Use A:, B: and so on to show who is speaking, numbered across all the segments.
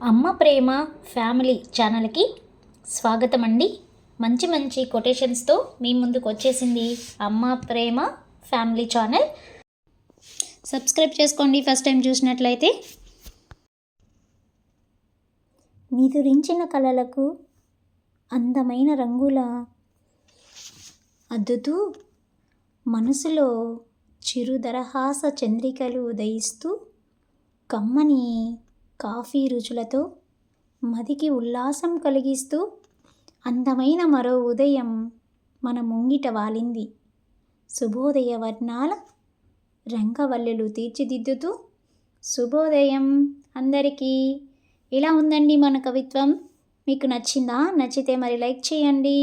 A: అమ్మ ప్రేమ ఫ్యామిలీ ఛానల్కి స్వాగతం అండి మంచి మంచి కొటేషన్స్తో మీ ముందుకు వచ్చేసింది అమ్మ ప్రేమ ఫ్యామిలీ ఛానల్. సబ్స్క్రైబ్ చేసుకోండి ఫస్ట్ టైం చూసినట్లయితే. నిదురించిన కళలకు అందమైన రంగుల అద్దుతూ మనసులో చిరుదరహాస చంద్రికలు ఉదయిస్తూ కమ్మని కాఫీ రుచులతో మదికి ఉల్లాసం కలిగిస్తూ అందమైన మరో ఉదయం మన ముంగిట వాలింది. శుభోదయ వర్ణాల రంగవల్లులు తీర్చిదిద్దుతూ శుభోదయం అందరికీ. ఇలా ఉందండి మన కవిత్వం? మీకు నచ్చిందా? నచ్చితే మరి లైక్ చేయండి.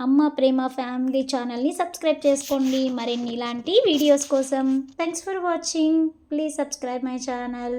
A: అమ్మ ప్రేమ ఫ్యామిలీ ఛానల్ని సబ్స్క్రైబ్ చేసుకోండి. మరిన్ని ఇలాంటి వీడియోస్ కోసం thanks for watching. Please subscribe my channel.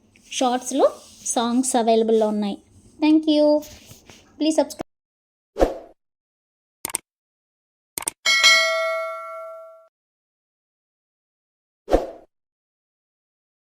A: షార్ట్స్లో సాంగ్స్ అవైలబుల్లో ఉన్నాయి. Thank you. Please subscribe